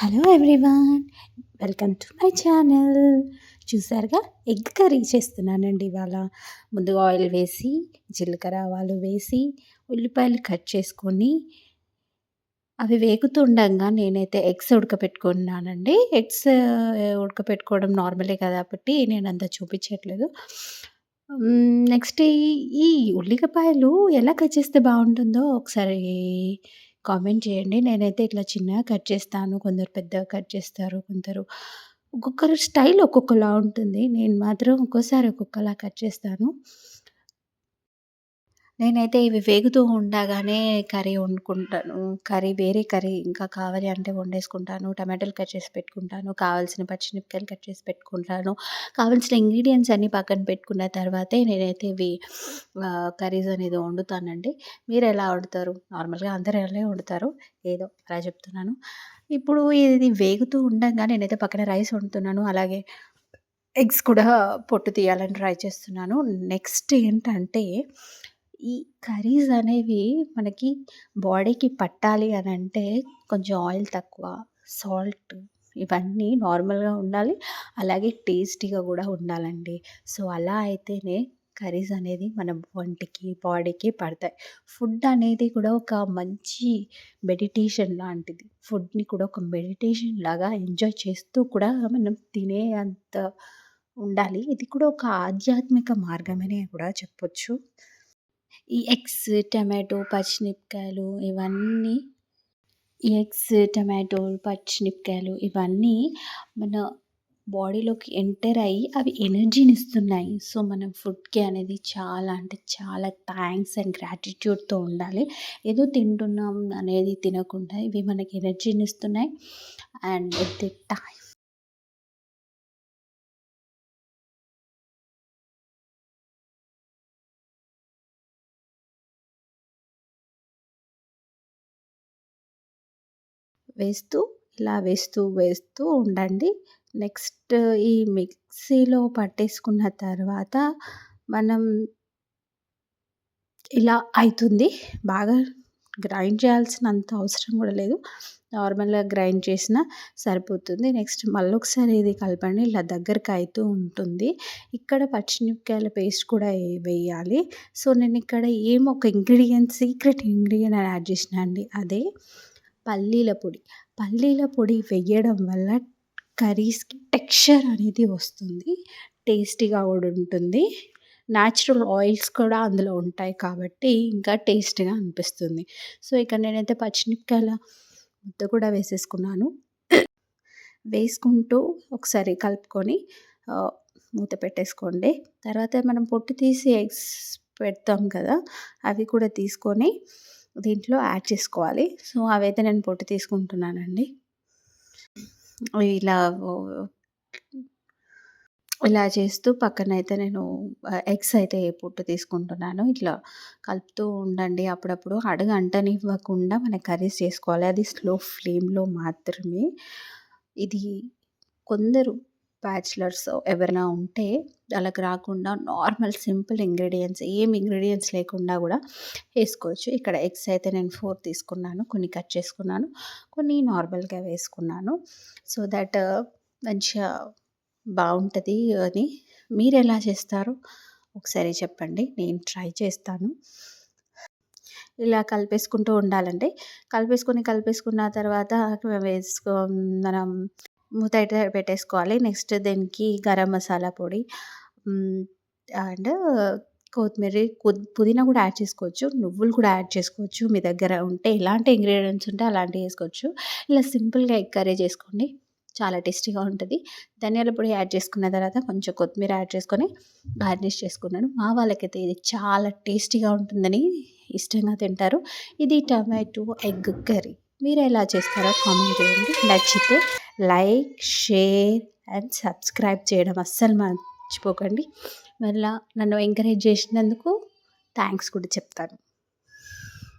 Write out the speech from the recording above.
Hello everyone welcome to my channel. చూసారుగా? Egg curry చేస్తున్నానండి ఇవాళ. ముందుగా ఆయిల్ వేసి జీలకర్ర ఆవాలు వేసి ఉల్లిపాయలు కట్ చేసుకొని అవి వేగుతుండగా నేనైతే ఎగ్స్ ఉడకపెట్టుకున్నానండి. ఎగ్స్ ఉడకపెట్టుకోవడం నార్మలే కాబట్టి నేను అంత చూపించట్లేదు. నెక్స్ట్ ఈ ఉల్లిపాయలు ఎలా కట్ చేస్తే బాగుంటుందో ఒకసారి కామెంట్ చేయండి. నేనైతే ఇట్లా చిన్నగా కట్ చేస్తాను. కొందరు పెద్దగా కట్ చేస్తారు. కొందరు ఒక్కొక్కరు స్టైల్ ఒక్కొక్కలా ఉంటుంది. నేను మాత్రం ఒక్కోసారి ఒక్కొక్కలా కట్ చేస్తాను. నేనైతే ఇవి వేగుతూ ఉండగానే కర్రీ వండుకుంటాను. కర్రీ వేరే కర్రీ ఇంకా కావాలి అంటే వండేసుకుంటాను. టమాటాలు కట్ చేసి పెట్టుకుంటాను. కావాల్సిన పచ్చిమిరపకాయలు కట్ చేసి పెట్టుకుంటాను. కావాల్సిన ఇంగ్రీడియంట్స్ అన్నీ పక్కన పెట్టుకున్న తర్వాతే నేనైతే ఇవి కర్రీస్ అనేది వండుతానండి. మీరు ఎలా వండుతారు? నార్మల్గా అందరూ ఎలా వండుతారు. ఏదో అలా చెప్తున్నాను. ఇప్పుడు ఇది వేగుతూ ఉండగా నేనైతే పక్కన రైస్ వండుతున్నాను. అలాగే ఎగ్స్ కూడా పొట్టు తీయాలని ట్రై చేస్తున్నాను. నెక్స్ట్ ఏంటంటే ఈ కర్రీస్ అనేవి మనకి బాడీకి పట్టాలి అని అంటే కొంచెం ఆయిల్ తక్కువ సాల్ట్ ఇవన్నీ నార్మల్గా ఉండాలి. అలాగే టేస్టీగా కూడా ఉండాలండి. సో అలా అయితేనే కర్రీస్ అనేది మన వంటికి బాడీకి పడతాయి. ఫుడ్ అనేది కూడా ఒక మంచి మెడిటేషన్ లాంటిది. ఫుడ్ని కూడా ఒక మెడిటేషన్ లాగా ఎంజాయ్ చేస్తూ కూడా మనం తినే అంత ఉండాలి. ఇది కూడా ఒక ఆధ్యాత్మిక మార్గమనే కూడా చెప్పొచ్చు. ఈ ఎగ్స్ టమాటో పచ్చిమిరపకాయలు ఇవన్నీ ఎగ్స్ టమాటో పచ్చిమిరపకాయలు ఇవన్నీ మన బాడీలోకి ఎంటర్ అయ్యి అవి ఎనర్జీని ఇస్తున్నాయి. సో మనం ఫుడ్కి అనేది చాలా అంటే చాలా థ్యాంక్స్ అండ్ గ్రాటిట్యూడ్తో ఉండాలి. ఏదో తింటున్నాం అనేది తినకుండా ఇవి మనకి ఎనర్జీని ఇస్తున్నాయి. అండ్ ఎట్ ది టైం వేస్తూ ఇలా వేస్తూ వేస్తూ ఉండండి. నెక్స్ట్ ఈ మిక్సీలో పట్టేసుకున్న తర్వాత మనం ఇలా అవుతుంది బాగా గ్రైండ్ చేయాల్సినంత అవసరం కూడా లేదు. నార్మల్గా గ్రైండ్ చేసినా సరిపోతుంది. నెక్స్ట్ మళ్ళీ ఒకసారి ఇది కలపండి. ఇలా దగ్గరకు అవుతూ ఉంటుంది. ఇక్కడ పచ్చిమిరపకాయల పేస్ట్ కూడా వేయాలి. సో నేను ఇక్కడ ఏం ఒక ఇంగ్రీడియంట్ సీక్రెట్ ఇంగ్రీడియంట్ యాడ్ చేసిన అండి అదే పల్లీల పొడి. పల్లీల పొడి వేయడం వల్ల కర్రీస్కి టెక్స్చర్ అనేది వస్తుంది టేస్టీగా కూడా ఉంటుంది. న్యాచురల్ ఆయిల్స్ కూడా అందులో ఉంటాయి కాబట్టి ఇంకా టేస్ట్గా అనిపిస్తుంది. సో ఇక్కడ నేనైతే పచ్చిమిరపకాయల ముద్ద కూడా వేసేసుకున్నాను. వేసుకుంటూ ఒకసారి కలుపుకొని మూత పెట్టేసుకోండి. తర్వాత మనం పొట్టు తీసి ఎగ్స్ పెడతాం కదా అవి కూడా తీసుకొని దీంట్లో యాడ్ చేసుకోవాలి. సో అవైతే నేను పొట్టు తీసుకుంటున్నానండి. ఇలా ఇలా చేస్తూ పక్కన అయితే నేను ఎగ్స్ అయితే పొట్టు తీసుకుంటున్నాను. ఇట్లా కలుపుతూ ఉండండి. అప్పుడప్పుడు అడుగు అంటనివ్వకుండా మన కర్రీస్ చేసుకోవాలి. అది స్లో ఫ్లేమ్లో మాత్రమే. ఇది కొందరు బ్యాచిలర్స్ ఎవరైనా ఉంటే వాళ్ళకి రాకుండా నార్మల్ సింపుల్ ఇంగ్రీడియంట్స్ ఏం ఇంగ్రీడియంట్స్ లేకుండా కూడా వేసుకోవచ్చు. ఇక్కడ ఎగ్స్ అయితే నేను ఫోర్ తీసుకున్నాను కొన్ని కట్ చేసుకున్నాను కొన్ని నార్మల్గా వేసుకున్నాను. సో దట్ మంచిగా బాగుంటుంది అని. మీరు ఎలా చేస్తారు? ఒకసారి చెప్పండి నేను ట్రై చేస్తాను. ఇలా కలిపేసుకుంటూ ఉండాలండి కలిపేసుకొని కలిపేసుకున్న తర్వాత వేసుకో మనం మూత అయితే పెట్టేసుకోవాలి. నెక్స్ట్ దీనికి గరం మసాలా పొడి అండ్ కొత్తిమీర పుదీనా కూడా యాడ్ చేసుకోవచ్చు. నువ్వులు కూడా యాడ్ చేసుకోవచ్చు మీ దగ్గర ఉంటే. ఎలాంటి ఇంగ్రీడియంట్స్ ఉంటే అలాంటివి వేసుకోవచ్చు. ఇలా సింపుల్గా ఎగ్ కర్రీ చేసుకోండి. చాలా టేస్టీగా ఉంటుంది. ధనియాల పొడి యాడ్ చేసుకున్న తర్వాత కొంచెం కొత్తిమీర యాడ్ చేసుకొని గార్నిష్ చేసుకున్నాను. మా వాళ్ళకైతే ఇది చాలా టేస్టీగా ఉంటుందని ఇష్టంగా తింటారు. ఇది టమాటో ఎగ్ కర్రీ. మీరు ఎలా చేస్తారో కామెంట్ చేయండి. నచ్చితే లైక్ షేర్ అండ్ సబ్స్క్రైబ్ చేయడం అస్సలు మర్చిపోకండి. మళ్ళీ నన్ను ఎంకరేజ్ చేసినందుకు థ్యాంక్స్ కూడా చెప్తాను.